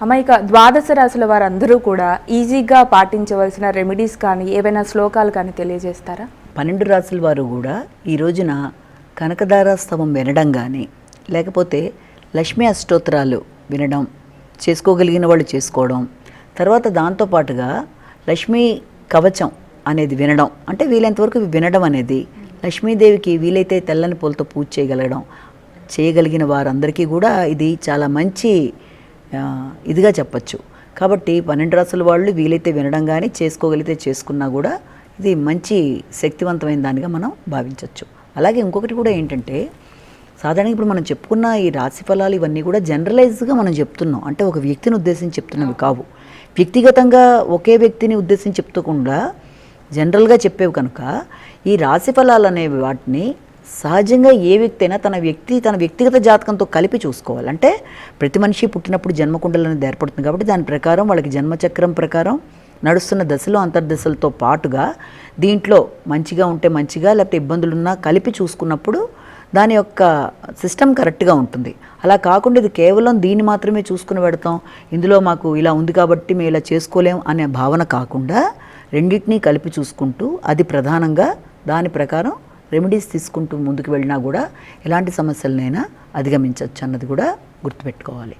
అమ్మ ద్వాదశ రాశుల వారందరూ కూడా ఈజీగా పాటించవలసిన రెమెడీస్ కానీ ఏవైనా శ్లోకాలు కానీ తెలియజేస్తారా? పన్నెండు రాసుల వారు కూడా ఈ రోజున కనకదార స్తవం వినడం కానీ లేకపోతే లక్ష్మీ అష్టోత్తరాలు వినడం చేసుకోగలిగిన వాళ్ళు చేసుకోవడం తర్వాత దాంతోపాటుగా లక్ష్మీ కవచం అనేది వినడం అంటే వీలైనంతవరకు వినడం అనేది లక్ష్మీదేవికి వీలైతే తెల్లని పూలతో పూజ చేయగలగడం చేయగలిగిన వారందరికీ కూడా ఇది చాలా మంచి ఇదిగా చెప్పచ్చు. కాబట్టి పన్నెండు రాసుల వాళ్ళు వీలైతే వినడం కానీ చేసుకోగలిగితే చేసుకున్నా కూడా ఇది మంచి శక్తివంతమైన దానిగా మనం భావించవచ్చు అలాగే ఇంకొకటి కూడా ఏంటంటే సాధారణంగా ఇప్పుడు మనం చెప్పుకున్న ఈ రాశి ఫలాలు ఇవన్నీ కూడా జనరలైజ్గా మనం చెప్తున్నాం. అంటే ఒక వ్యక్తిని ఉద్దేశించి చెప్తున్నవి కావు. వ్యక్తిగతంగా ఒకే వ్యక్తిని ఉద్దేశించి చెప్తకుండా జనరల్గా చెప్పేవి కనుక ఈ రాశి ఫలాలు అనేవి వాటిని సహజంగా ఏ వ్యక్తి అయినా తన వ్యక్తి తన వ్యక్తిగత జాతకంతో కలిపి చూసుకోవాలి అంటే ప్రతి మనిషి పుట్టినప్పుడు జన్మకుండలు అనేది ఏర్పడుతుంది కాబట్టి దాని ప్రకారం వాళ్ళకి జన్మచక్రం ప్రకారం నడుస్తున్న దశలో అంతర్దశలతో పాటుగా దీంట్లో మంచిగా ఉంటే మంచిగా లేకపోతే ఇబ్బందులున్నా కలిపి చూసుకున్నప్పుడు దాని యొక్క సిస్టమ్ కరెక్ట్గా ఉంటుంది. అలా కాకుండా ఇది కేవలం దీన్ని మాత్రమే చూసుకుని పెడతాం ఇందులో మాకు ఇలా ఉంది కాబట్టి మేము ఇలా చేసుకోలేం అనే భావన కాకుండా రెండింటినీ కలిపి చూసుకుంటూ అది ప్రధానంగా దాని ప్రకారం రెమెడీస్ తీసుకుంటూ ముందుకు వెళ్ళినా కూడా ఎలాంటి సమస్యలనైనా అధిగమించవచ్చు అన్నది కూడా గుర్తుపెట్టుకోవాలి.